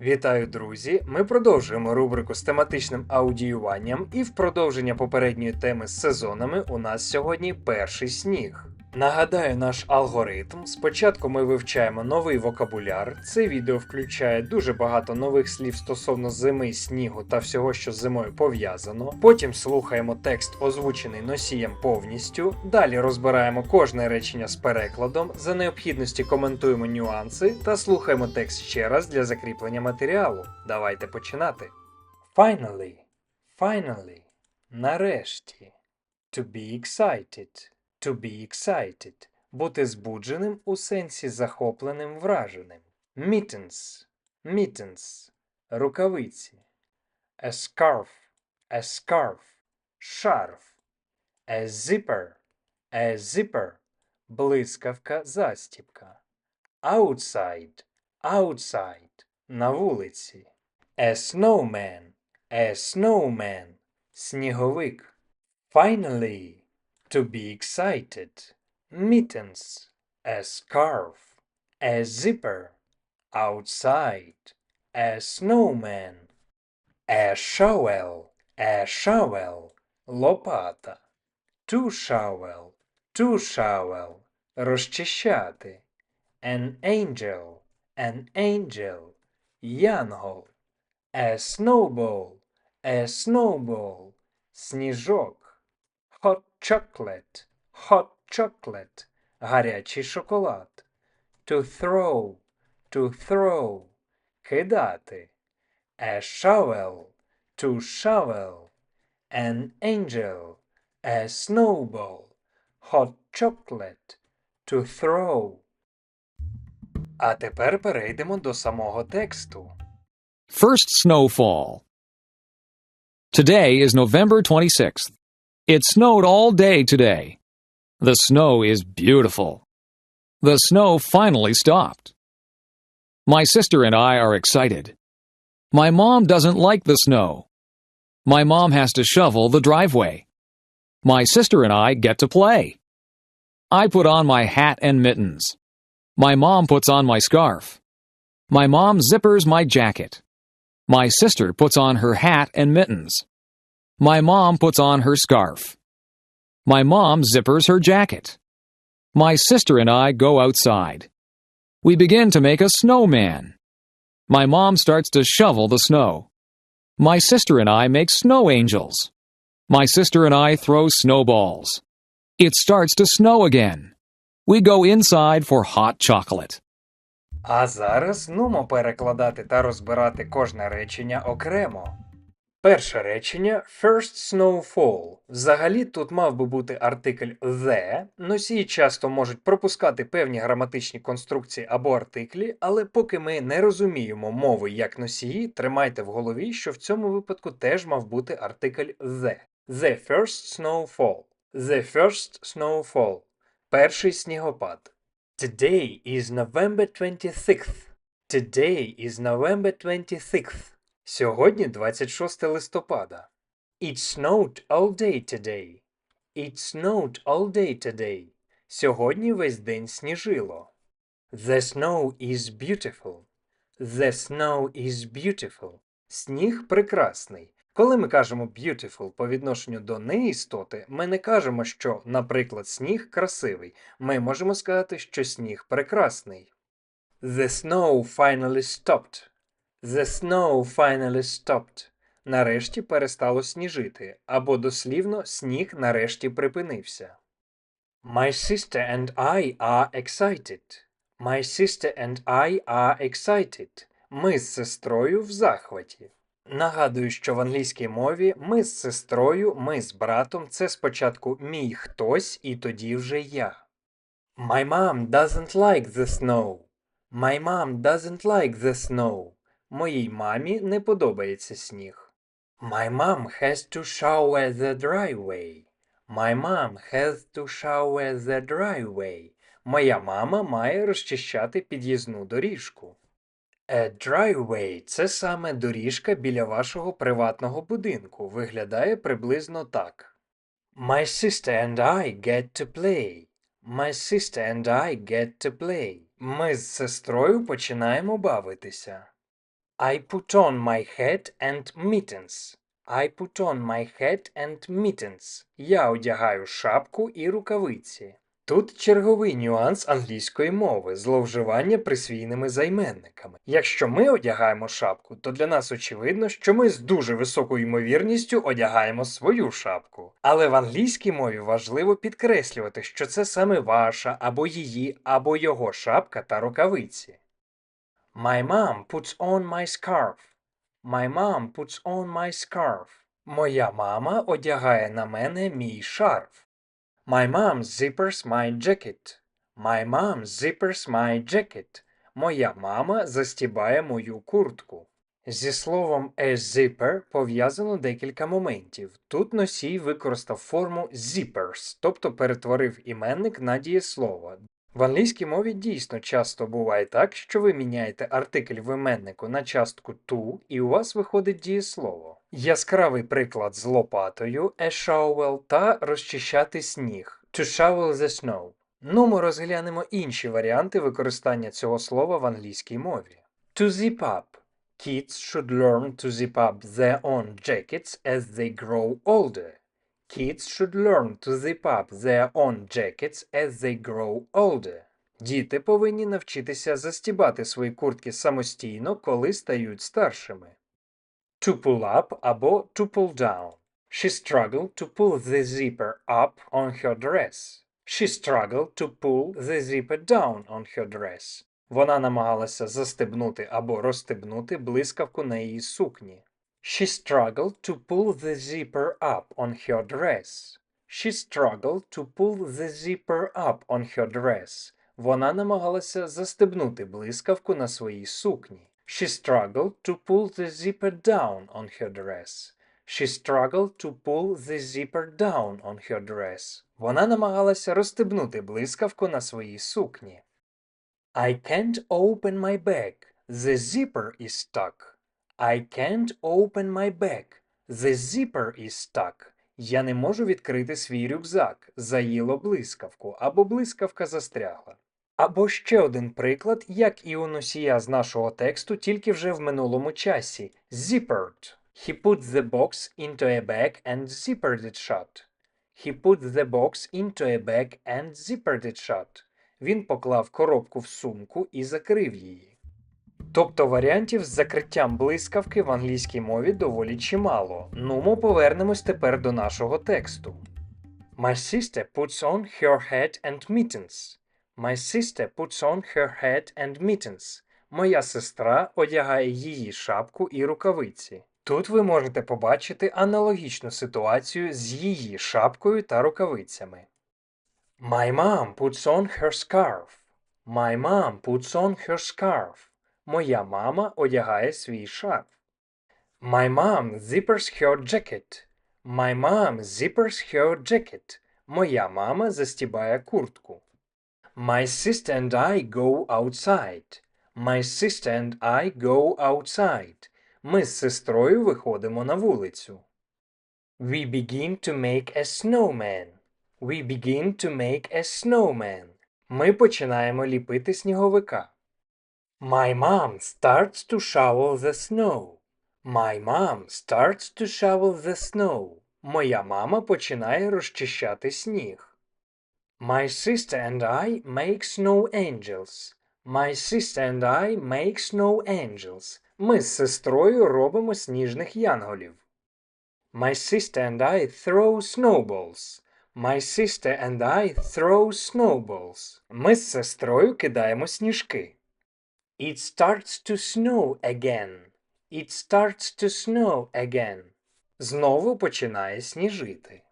Вітаю, друзі! Ми продовжуємо рубрику з тематичним аудіюванням, і в продовження попередньої теми з сезонами у нас сьогодні перший сніг. Нагадаю наш алгоритм. Спочатку ми вивчаємо новий вокабуляр. Це відео включає дуже багато нових слів стосовно зими, снігу та всього, що з зимою пов'язано. Потім слухаємо текст, озвучений носієм повністю. Далі розбираємо кожне речення з перекладом. За необхідності коментуємо нюанси та слухаємо текст ще раз для закріплення матеріалу. Давайте починати. Finally. Finally. Нарешті. To be excited. To be excited. Бути збудженим у сенсі захопленим, враженим. Mittens. Mittens. Рукавиці. A scarf. A scarf. Шарф. A zipper. A zipper. Блискавка, застіпка. Outside. Outside. На вулиці. A snowman. A snowman. Сніговик. Finally. To be excited. Mittens. A scarf. A zipper. Outside. A snowman. A shovel. A shovel. Лопата. To shovel. To shovel. Розчищати. An angel. An angel. Янгол. A snowball. A snowball. Сніжок. Hot chocolate. Hot chocolate. Гарячий шоколад. To throw. To throw. Кидати. A shovel. To shovel. An angel. A snowball. Hot chocolate. To throw. А тепер перейдемо до самого тексту. First snowfall. Today is November 26th. It snowed all day today. The snow is beautiful. The snow finally stopped. My sister and I are excited. My mom doesn't like the snow. My mom has to shovel the driveway. My sister and I get to play. I put on my hat and mittens. My mom puts on my scarf. My mom zippers my jacket. My sister puts on her hat and mittens. My mom puts on her scarf. My mom zippers her jacket. My sister and I go outside. We begin to make a snowman. My mom starts to shovel the snow. My sister and I make snow angels. My sister and I throw snowballs. It starts to snow again. We go inside for hot chocolate. А зараз нумо перекладати та розбирати кожне речення окремо. Перше речення First snowfall. Взагалі тут мав би бути артикль the. Носії часто можуть пропускати певні граматичні конструкції або артиклі, але поки ми не розуміємо мови як носії, тримайте в голові, що в цьому випадку теж мав бути артикль the. The first snowfall. The first snowfall. Перший снігопад. Today is November 26th. Today is November 26th. Сьогодні 26 листопада. It snowed all day today. It snowed all day today. Сьогодні весь день сніжило. The snow is beautiful. The snow is beautiful. Сніг прекрасний. Коли ми кажемо beautiful по відношенню до неістоти, ми не кажемо, що, наприклад, сніг красивий. Ми можемо сказати, що сніг прекрасний. The snow finally stopped. The snow finally stopped. Нарешті перестало сніжити, або дослівно сніг нарешті припинився. My sister and I are excited. My sister and I are excited. Ми з сестрою в захваті. Нагадую, що в англійській мові ми з сестрою, ми з братом це спочатку мій хтось і тоді вже я. My mom doesn't like the snow. My mom doesn't like the snow. Моїй мамі не подобається сніг. My mom has to shower the driveway. My mom has to shower the driveway. Моя мама має розчищати під'їзну доріжку. A driveway – це саме доріжка біля вашого приватного будинку. Виглядає приблизно так. My sister and I get to play. My sister and I get to play. Ми з сестрою починаємо бавитися. I put on my hat and mittens. I put on my hat and mittens. Я одягаю шапку і рукавиці. Тут черговий нюанс англійської мови зловживання присвійними займенниками. Якщо ми одягаємо шапку, то для нас очевидно, що ми з дуже високою ймовірністю одягаємо свою шапку. Але в англійській мові важливо підкреслювати, що це саме ваша або її, або його шапка та рукавиці. My mom puts on my scarf. My mom puts on my scarf. Моя мама одягає на мене мій шарф. My mom zippers my jacket. My mom zippers my jacket. Моя мама застібає мою куртку. Зі словом a zipper пов'язано декілька моментів. Тут носій використав форму zippers, тобто перетворив іменник на дієслово. В англійській мові дійсно часто буває так, що ви міняєте артикль в іменнику на частку to, і у вас виходить дієслово. Яскравий приклад з лопатою a shovel та розчищати сніг to shovel the snow. Ну, ми розглянемо інші варіанти використання цього слова в англійській мові. To zip up. Kids should learn to zip up their own jackets as they grow older. Kids should learn to zip up their own jackets as they grow older. Діти повинні навчитися застібати свої куртки самостійно, коли стають старшими. To pull up або to pull down. She struggled to pull the zipper up on her dress. She struggled to pull the zipper down on her dress. Вона намагалася застебнути або розстебнути блискавку на її сукні. She struggled to pull the zipper up on her dress. She struggled to pull the zipper up on her dress. Вона намагалася застебнути блискавку на своїй сукні. She struggled to pull the zipper down on her dress. She struggled to pull the zipper down on her dress. Вона намагалася розстебнути блискавку на своїй сукні. I can't open my bag. The zipper is stuck. I can't open my bag. The zipper is stuck. Я не можу відкрити свій рюкзак. Заїло блискавку або блискавка застрягла. Або ще один приклад, як і у носія з нашого тексту, тільки вже в минулому часі. Zippered. He put the box into a bag and zippered it shut. He put the box into a bag and zippered it shut. Він поклав коробку в сумку і закрив її. Тобто варіантів з закриттям блискавки в англійській мові доволі чимало. Ну, ми повернемось тепер до нашого тексту. My sister puts on her hat and mittens. My sister puts on her hat and mittens. Моя сестра одягає її шапку і рукавиці. Тут ви можете побачити аналогічну ситуацію з її шапкою та рукавицями. My mom puts on her scarf. My mom puts on her scarf. Моя мама одягає свій шарф. My mom zippers her jacket. My mom zippers her jacket. Моя мама застібає куртку. My sister and I go outside. My sister and I go outside. Ми з сестрою виходимо на вулицю. We begin to make a snowman. We begin to make a snowman. Ми починаємо ліпити сніговика. My mom starts to shovel the snow. My mom starts to shovel the snow. Моя мама починає розчищати сніг. My sister and I make snow angels. My sister and I make snow angels. Ми з сестрою робимо сніжних янголів. My sister and I throw snowballs. My sister and I throw snowballs. Ми з сестрою кидаємо сніжки. It starts to snow again. It starts to snow again. Знову починає сніжити.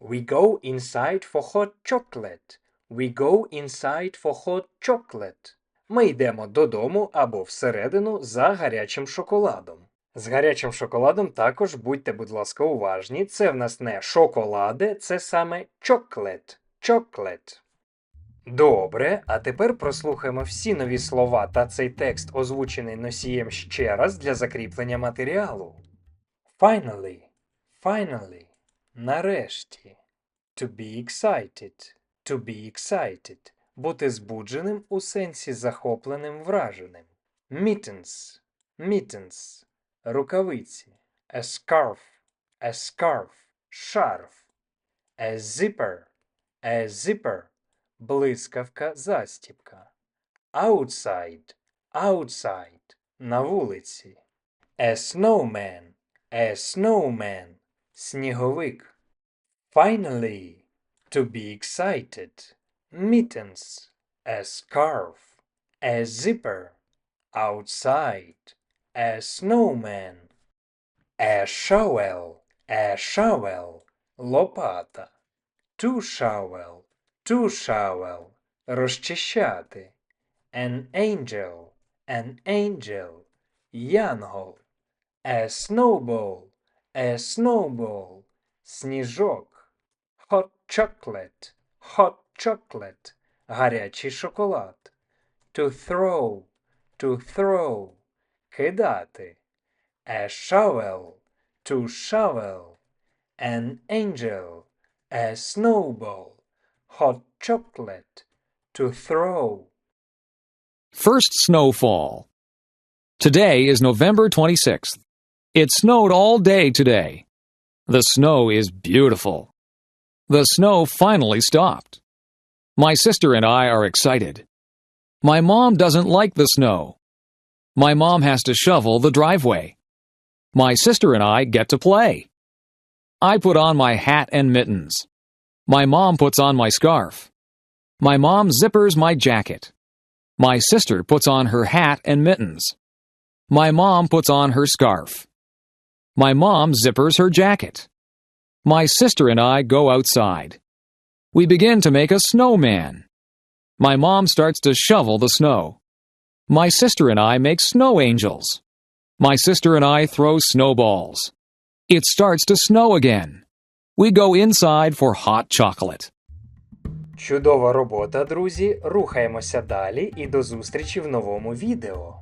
We go inside for hot chocolate. We go inside for hot chocolate. Ми йдемо додому або всередину за гарячим шоколадом. З гарячим шоколадом також будьте, будь ласка, уважні. Це в нас не шоколаде, це саме chocolate. Chocolate. Добре, а тепер прослухаємо всі нові слова та цей текст, озвучений носієм ще раз для закріплення матеріалу. Finally. Finally. Нарешті. To be excited. To be excited. Бути збудженим у сенсі захопленим, враженим. Mittens. mittens – рукавиці, a scarf – a scarf – шарф, a zipper – a zipper – блискавка, застібка, outside – outside – на вулиці, a snowman – a snowman – сніговик. Finally, to be excited, mittens, a scarf, a zipper, outside, a snowman, a shovel, a shovel, лопата, to shovel, to shovel, розчищати, an angel, an angel, янгол, a snowball, a snowball, сніжок, hot chocolate, hot chocolate, гарячий шоколад, to throw, to throw, кидати, a shovel, to shovel, an angel, a snowball, hot chocolate, to throw. First snowfall. Today is November 26th. It snowed all day today. The snow is beautiful. The snow finally stopped. My sister and I are excited. My mom doesn't like the snow. My mom has to shovel the driveway. My sister and I get to play. I put on my hat and mittens. My mom puts on my scarf. My mom zippers my jacket. My sister puts on her hat and mittens. My mom puts on her scarf. My mom zippers her jacket. My sister and I go outside. We begin to make a snowman. My mom starts to shovel the snow. My sister and I make snow angels. My sister and I throw snowballs. It starts to snow again. We go inside for hot chocolate. Чудова робота, друзі. Рухаємося далі і до зустрічі в новому відео.